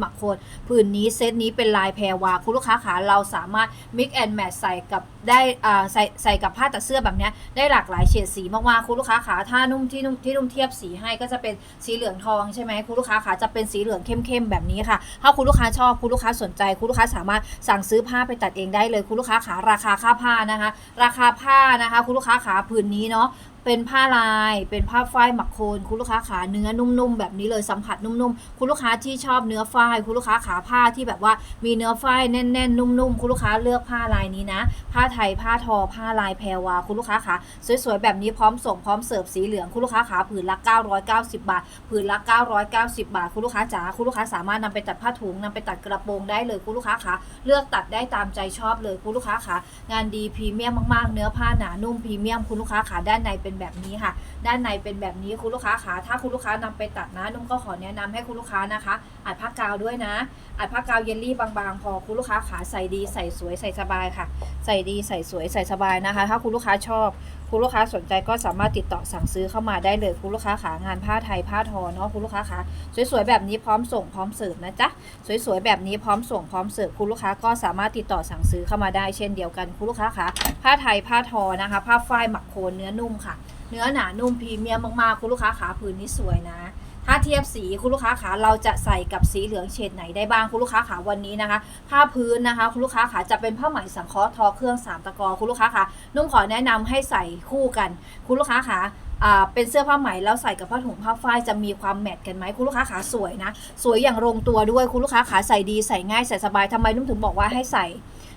หมักโคนผืนนี้เซตนี้เป็นลายแพรวาคุณลูกค้าขาเราสามารถ mix and match ใส่กับได้อ่าใส่ใส่กับผ้าตัดเสื้อแบบนี้ได้หลากหลายเฉดสีมากๆคุณลูกค้าขาถ้านุ่มที่นุ่มที่นุ่มเทียบสีให้ก็จะเป็นสีเหลืองทองใช่ไหมคุณลูกค้าขาจะเป็นสีเหลืองเข้มๆแบบนี้ค่ะ ถ้าคุณลูกค้าชอบคุณลูกค้าสนใจ คุณลูกค้าสามารถสั่งซื้อผ้าไปตัดเองได้เลย คุณลูกค้าขาราคาค่าผ้านะคะ ราคาผ้านะคะ คุณลูกค้าขาผืนนี้เนาะ เป็นผ้าลาย เป็นผ้าฝ้ายหมักโคนคุณลูกค้าขาเนื้อนุ่มๆแบบนี้เลยสัมผัสนุ่มๆคุณลูกค้าที่ชอบเนื้อฝ้ายคุณลูกค้าขาผ้าที่แบบว่ามีเนื้อฝ้ายแน่นๆนุ่มๆคุณลูกค้าเลือกผ้าลายนี้นะ ผ้าไทยผ้าทอผ้าลายแพรวาคุณลูกค้าขาสวยๆแบบนี้พร้อมส่งพร้อมเสิร์ฟสีเหลืองคุณลูกค้าขาผืนละ 990 บาท ผืนละ 990 บาท คุณลูกค้าจ๋าคุณลูกค้าสามารถนำไปตัดผ้าถุงนำไปตัดกระโปรงได้เลยคุณลูกค้าขาเลือกตัดได้ตามใจชอบเลยคุณลูกค้าขางานดีพรีเมียมมากๆ เนื้อผ้าหนานุ่มพรีเมียมคุณลูกค้าขาด้านในเป็นแบบนี้ค่ะ ด้านในเป็นแบบนี้คุณลูกค้าขาถ้าคุณลูกค้านำไปตัดนะนุ่มก็ขอแนะนำให้คุณลูกค้านะคะอัดผ้ากาวด้วยนะอัดผ้ากาวเยลลี่บางๆ พอคุณลูกค้าขาใส่ดีใส่สวยใส่สบายค่ะ ใส่ดีใส่สวยใส่สบายนะคะ ถ้าคุณลูกค้าชอบ คุณลูกค้าสนใจก็สามารถติดต่อสั่งซื้อเข้ามาได้เลยคุณลูกค้าขางานผ้าไทยผ้าทอเนาะคุณลูกค้าขาสวยๆแบบนี้พร้อมส่งพร้อมเสิร์ฟนะจ๊ะสวยๆแบบนี้พร้อมส่งพร้อมเสิร์ฟคุณลูกค้าก็สามารถติดต่อสั่งซื้อเข้ามาได้เช่นเดียวกันคุณลูกค้าขาผ้าไทยผ้าทอนะคะ ผ้าฝ้ายหมักโคนเนื้อนุ่มค่ะ เนื้อหนานุ่มพรีเมียมมากๆคุณลูกค้าขาผืนนี้สวยนะ ถ้าเทียบสีคุณลูกค้าขาเราจะใส่กับสีเหลืองเฉดไหนได้บ้างคุณลูกค้าขาวันนี้นะคะ ผ้าพื้นนะคะ คุณลูกค้าขาจะเป็นผ้าไหมสังเคราะห์ทอเครื่องสามตะกอคุณลูกค้าขานุ่มขอแนะนำให้ใส่คู่กัน คุณลูกค้าขาอ่าเป็นเสื้อผ้าไหมแล้วใส่กับผ้าถุงผ้าฝ้ายจะมีความแมทกันไหมคุณลูกค้าขาสวยนะ สวยอย่างลงตัวด้วยคุณลูกค้าขาใส่ดีใส่ง่ายใส่สบายทำไมนุ่มถึงบอกว่าให้ใส่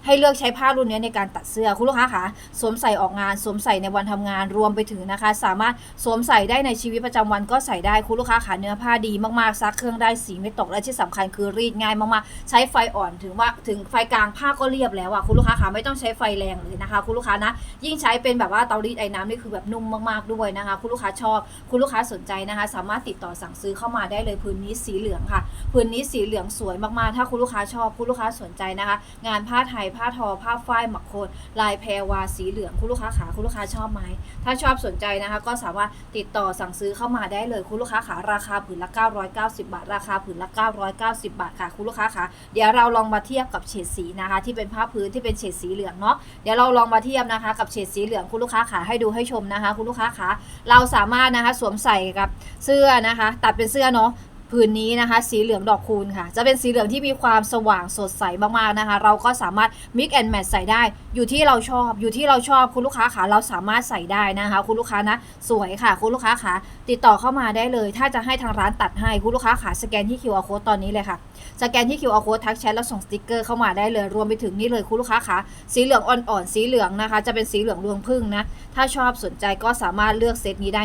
ให้เลือกใช้ผ้ารุ่นนี้ในการตัดเสื้อคุณลูกค้าคะสวมใส่ออกงานสวมใส่ในวันทำงานรวมไปถึงนะคะ สามารถสวมใส่ได้ในชีวิตประจำวันก็ใส่ได้คุณลูกค้าขาเนื้อผ้าดีมากๆซักเครื่องได้สีไม่ตกและที่สำคัญคือรีดง่ายมากๆ ใช้ไฟอ่อนถึงว่าถึงไฟกลางผ้าก็เรียบแล้วอะคุณลูกค้าขาไม่ต้องใช้ไฟแรงเลยนะคะ คุณลูกค้านะ ยิ่งใช้เป็นแบบว่าเตารีดไอ้น้ำนี่คือแบบนุ่มมากๆด้วยนะคะ คุณลูกค้าชอบ คุณลูกค้าสนใจนะคะ สามารถติดต่อสั่งซื้อเข้ามาได้เลยพื้นนี้สีเหลืองค่ะพื้นนี้สีเหลืองสวยมากๆ ถ้าคุณลูกค้าชอบคุณลูกค้าสนใจนะคะ งานผ้าไทยผ้าทอผ้าฝ้ายหมักโคนลายแพรวาสีเหลืองคุณลูกค้าขาคุณลูกค้าชอบไหมถ้าชอบสนใจนะคะ ก็สามารถติดต่อสั่งซื้อเข้ามาได้เลยคุณลูกค้าขาราคาผืนละ 990 บาท ราคาผืนละ 990 บาทค่ะคุณลูกค้าขาเดี๋ยวเราลองมาเทียบกับเฉดสีนะคะ ที่เป็นผ้าพื้นที่เป็นเฉดสีเหลืองเนาะเดี๋ยวเราลองมาเทียบนะคะ กับเฉดสีเหลืองคุณลูกค้าขาให้ดูให้ชมนะคะ คุณลูกค้าขาเราสามารถนะคะสวมใส่กับเสื้อนะคะ ตัดเป็นเสื้อเนาะ ผืนนี้นะคะ สีเหลืองดอกคูณค่ะ จะเป็นสีเหลืองที่มีความสว่างสดใสมากๆนะคะ เราก็สามารถ mix and match ใส่ได้ อยู่ที่เราชอบ อยู่ที่เราชอบคุณลูกค้าขาเราสามารถใส่ได้นะคะ คุณลูกค้านะ สวยค่ะ คุณลูกค้าขาติดต่อเข้ามาได้เลย ถ้าจะให้ทางร้านตัดให้คุณลูกค้าขาสแกนที่ QR code ตอนนี้เลยค่ะสแกนที่ QR code ทักแชทแล้วส่งสติกเกอร์เข้ามาได้เลย รวมไปถึงนี่เลยคุณลูกค้าขาสีเหลืองอ่อนๆสีเหลืองนะคะ จะเป็นสีเหลืองรวงพึ่งนะถ้าชอบสนใจก็สามารถเลือกเซตนี้ได้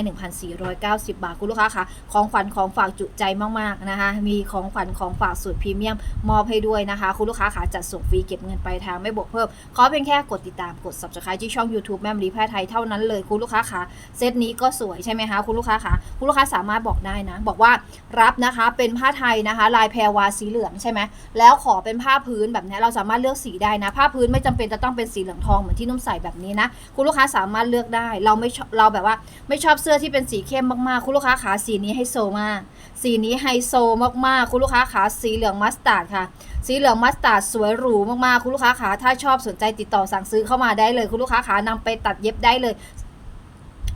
1,490 บาทคุณลูกค้าคะของขวัญของฝากจุใจมากๆนะคะ มีของขวัญของฝากสูตรพรีเมียมมอบให้ด้วยนะคะ คุณลูกค้าคะจัดส่งฟรีเก็บเงินปลายทางไม่บวกเพิ่ม ขอเพียงแค่กดติดตามกด subscribe ที่ช่อง YouTube แม่มรีแพทย์ไทยเท่านั้นเลยคุณลูกค้าคะเซตนี้ก็สวยใช่ไหมคะคุณลูกค้าคะคุณลูกค้าสามารถบอกได้นะ บอกว่ารับนะคะเป็นผ้าไทยนะคะ ลายแพรวาสีเหลืองใช่ไหมแล้วขอเป็นผ้าพื้นแบบนี้เราสามารถเลือกสีได้นะ ผ้าพื้นไม่จำเป็นจะต้องเป็นสีเหลืองทองเหมือนที่นุ่มใส่แบบนี้นะคุณลูกค้าสามารถเลือกได้เราไม่เราแบบว่าไม่ชอบเสื้อที่เป็นสีเข้มมากๆ คุณลูกค้าขาสีนี้ไฮโซมากสีนี้ไฮโซมากๆ คุณลูกค้าขาสีเหลืองมัสตาร์ดค่ะ สีเหลืองมัสตาร์ดสวยหรูมากๆ คุณลูกค้าขาถ้าชอบสนใจติดต่อสั่งซื้อเข้ามาได้เลย คุณลูกค้าขานำไปตัดเย็บได้เลย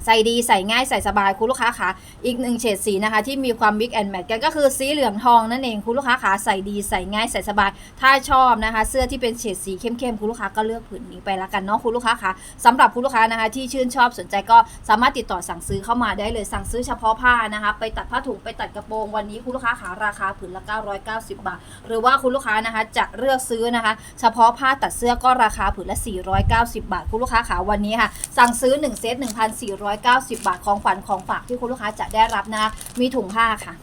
ใส่ดีใส่ง่ายใส่สบายคุณลูกค้าขาอีกหนึ่งเฉดสีนะคะที่มีความบิ๊กแอนด์แมทกันก็คือสีเหลืองทองนั่นเองคุณลูกค้าขาใส่ดีใส่ง่ายใส่สบาย ถ้าชอบนะคะ เสื้อที่เป็นเฉดสีเข้มๆคุณลูกค้าก็เลือกผืนนี้ไปละกันเนาะคุณลูกค้าขาสำหรับคุณลูกค้านะคะที่ชื่นชอบสนใจก็สามารถติดต่อสั่งซื้อเข้ามาได้เลยสั่งซื้อเฉพาะผ้านะคะไปตัดผ้าถุงไปตัดกระโปรงวันนี้คุณลูกค้าขาราคาผืนละ 990 บาท หรือว่าคุณลูกค้านะคะจะเลือกซื้อนะคะ เฉพาะผ้าตัดเสื้อก็ราคาผืนละ 490 บาท คุณลูกค้าขาวันนี้ค่ะ สั่งซื้อ 1 เซต190 บาทของขวัญของฝากที่คุณลูกค้าจะได้รับนะคะมีถุงผ้าค่ะ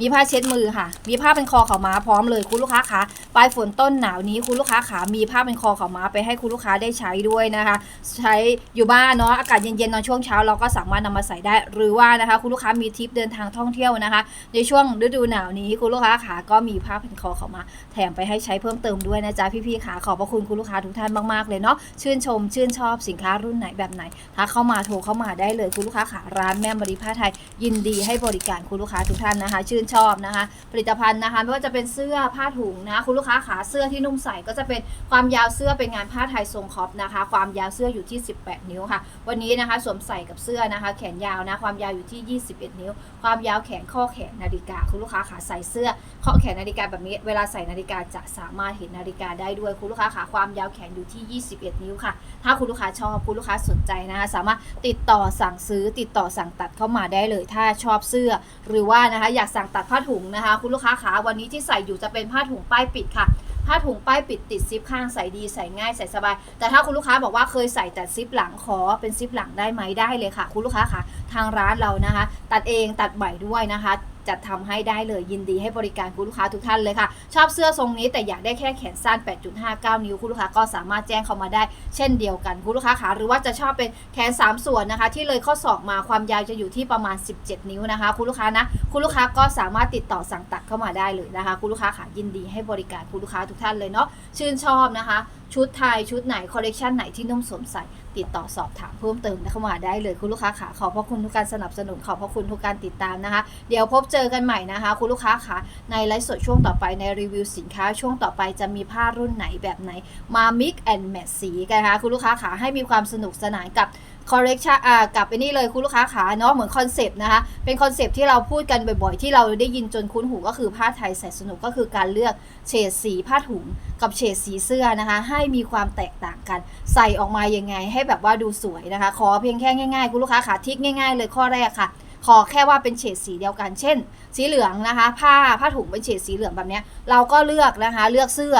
มีผ้าเช็ดมือค่ะ มีผ้าเป็นคอขาวม้าพร้อมเลยคุณลูกค้าขาปลายฝนต้นหนาวนี้คุณลูกค้าขามีผ้าเป็นคอขาวม้าไปให้คุณลูกค้าได้ใช้ด้วยนะคะ ใช้อยู่บ้านเนาะอากาศเย็นๆตอนช่วงเช้าเราก็สามารถนำมาใส่ได้ หรือว่านะคะคุณลูกค้ามีทริปเดินทางท่องเที่ยวนะคะ ในช่วงฤดูหนาวนี้คุณลูกค้าขาก็มีผ้าเป็นคอขาวม้าแถมไปให้ใช้เพิ่มเติมด้วยนะจ๊ะพี่ๆขาขอบพระคุณคุณลูกค้าทุกท่านมากๆเลยเนาะชื่นชม ชื่นชอบสินค้ารุ่นไหนแบบไหนถ้าเข้ามาโทรเข้ามาได้เลยคุณลูกค้าขาร้านแม่มบริผ้าไทย ยินดีให้บริการคุณลูกค้าทุกท่านนะคะชื่นนชอบนะคะ ผลิตภัณฑ์นะคะไม่ว่าจะเป็นเสื้อผ้าถุงนะคะคุณลูกค้าขาเสื้อที่นุ่มใส่ก็จะเป็นความยาวเสื้อเป็นงานผ้าไทยทรงคอปนะคะ ความยาวเสื้ออยู่ที่ 18 นิ้วค่ะ วันนี้นะคะสวมใส่กับเสื้อนะคะ แขนยาวนะความยาวอยู่ที่ 21 นิ้ว ความยาวแขนข้อแขนนาฬิกา คุณลูกค้าขาใส่เสื้อข้อแขนนาฬิกาแบบนี้เวลาใส่นาฬิกาจะสามารถเห็นนาฬิกาได้ด้วยคุณลูกค้าขาความยาวแขนอยู่ที่ 21 นิ้วค่ะ ถ้าคุณลูกค้าชอบคุณลูกค้าสนใจนะคะสามารถติดต่อสั่งซื้อติดต่อสั่งตัดเข้ามาได้เลย ถ้าชอบเสื้อหรือว่านะคะอยากสั่งตัดผ้าถุงนะคะ คุณลูกค้าขาวันนี้ที่ใส่อยู่จะเป็นผ้าถุงป้ายปิดค่ะ ผ้าถุงป้ายปิดติดซิปข้างใส่ดีใส่ง่ายใส่สบาย แต่ถ้าคุณลูกค้าบอกว่าเคยใส่แต่ซิปหลังขอเป็นซิปหลังได้ไหมได้เลยค่ะ คุณลูกค้าค่ะทางร้านเรานะคะ ตัดเองตัดใหม่ด้วยนะคะ จัดทำให้ได้เลยยินดีให้บริการคุณลูกค้าทุกท่านเลยค่ะ ชอบเสื้อทรงนี้แต่อยากได้แค่แขนสั้น 8.59 นิ้วคุณลูกค้าก็สามารถแจ้งเข้ามาได้ เช่นเดียวกันคุณลูกค้าขาหรือว่าจะชอบเป็นแขน 3 ส่วนนะคะ ที่เลยข้อศอกมาความยาวจะอยู่ที่ประมาณ 17 นิ้วนะคะ คุณลูกค้านะคุณลูกค้าก็สามารถติดต่อสั่งตัดเข้ามาได้เลยนะคะ คุณลูกค้าขายินดีให้บริการคุณลูกค้าทุกท่านเลยเนาะชื่นชอบนะคะ ชุดไทยชุดไหนคอลเลกชันไหนที่นุ่มสวมใส่ติดต่อสอบถามเพิ่มเติมเข้ามาได้เลยคุณลูกค้าขาขอบพระคุณทุกการสนับสนุนขอบพระคุณทุกการติดตามนะคะ เดี๋ยวพบเจอกันใหม่นะคะ คุณลูกค้าขาในไลฟ์สดช่วงต่อไปในรีวิวสินค้าช่วงต่อไปจะมีผ้ารุ่นไหนแบบไหนมา mix and match สีกันนะคะคุณลูกค้าขาให้มีความสนุกสนานกับ คอ r เ e กชันอ่ากลับไอ้นี่เลยคุณลูกค้าขาเนาะเหมือนคอนเซปต์นะคะ เป็นคอนเซปต์ที่เราพูดกันบ่อยๆ ที่เราได้ยินจนคุ้นหูก็คือผ้าไทยใส่สนุกก็คือการเลือกเฉดสีผ้าถุงกับเฉดสีเสื้อนะคะ ให้มีความแตกต่างกัน ใส่ออกมายังไงให้แบบว่าดูสวยนะคะ ขอเพียงแค่ง่ายๆ คุณลูกค้าขาทิกง่ายๆ เลยข้อแรกค่ะขอแค่ว่าเป็นเฉดสีเดียวกัน เช่น สีเหลืองนะคะ ผ้าผ้าถุงเป็นเฉดสีเหลืองแบบเนี้ยเราก็เลือกนะคะ เลือกเสื้อ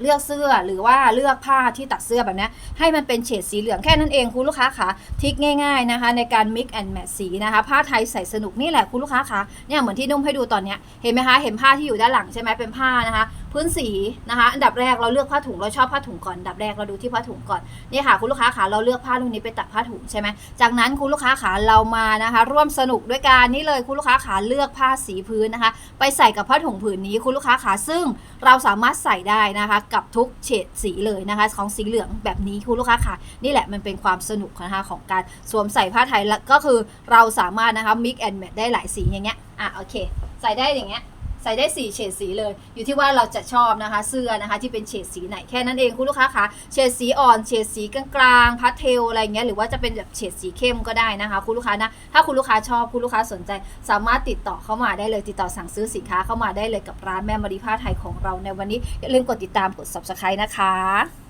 เลือกเสื้อหรือว่าเลือกผ้าที่ตัดเสื้อแบบนี้ให้มันเป็นเฉดสีเหลืองแค่นั้นเองคุณลูกค้าคะทิกง่ายๆนะคะ ในการ mix and match สีนะคะ ผ้าไทยใส่สนุกนี่แหละคุณลูกค้าคะเนี่ยเหมือนที่นุ่มให้ดูตอนเนี้ยเห็นไหมคะเห็นผ้าที่อยู่ด้านหลังใช่ไหมเป็นผ้านะคะ พื้นสีนะคะ อันดับแรกเราเลือกผ้าถุงเราชอบผ้าถุงก่อนอันดับแรกเราดูที่ผ้าถุงก่อนนี่ค่ะคุณลูกค้าขาเราเลือกผ้ารุ่นนี้ไปตัดผ้าถุงใช่ไหมจากนั้นคุณลูกค้าขาเรามานะคะ ร่วมสนุกด้วยการนี่เลยคุณลูกค้าขาเลือกผ้าสีพื้นนะคะ ไปใส่กับผ้าถุงผืนนี้คุณลูกค้าขาซึ่งเราสามารถใส่ได้นะคะ กับทุกเฉดสีเลยนะคะ ของสีเหลืองแบบนี้คุณลูกค้าขานี่แหละมันเป็นความสนุกนะคะของการสวมใส่ผ้าไทยแล้วก็คือเราสามารถนะคะ mix and match ได้หลายสีอย่างเงี้ยอะโอเค ใส่ได้อย่างเงี้ย ใส่ได้ 4 เฉดสีเลย อยู่ที่ว่าเราจะชอบนะคะ เสื้อนะคะที่เป็นเฉดสีไหนแค่นั้นเองคุณลูกค้าคะเฉดสีอ่อนเฉดสีกลางๆพาสเทลอะไรเงี้ยหรือว่าจะเป็นแบบเฉดสีเข้มก็ได้นะคะ คุณลูกค้านะถ้าคุณลูกค้าชอบคุณลูกค้าสนใจ สามารถติดต่อเข้ามาได้เลยติดต่อสั่งซื้อสินค้าเข้ามาได้เลยกับร้านแม่มารีผ้าไทยของเราในวันนี้อย่าลืมกดติดตามกด subscribe นะคะ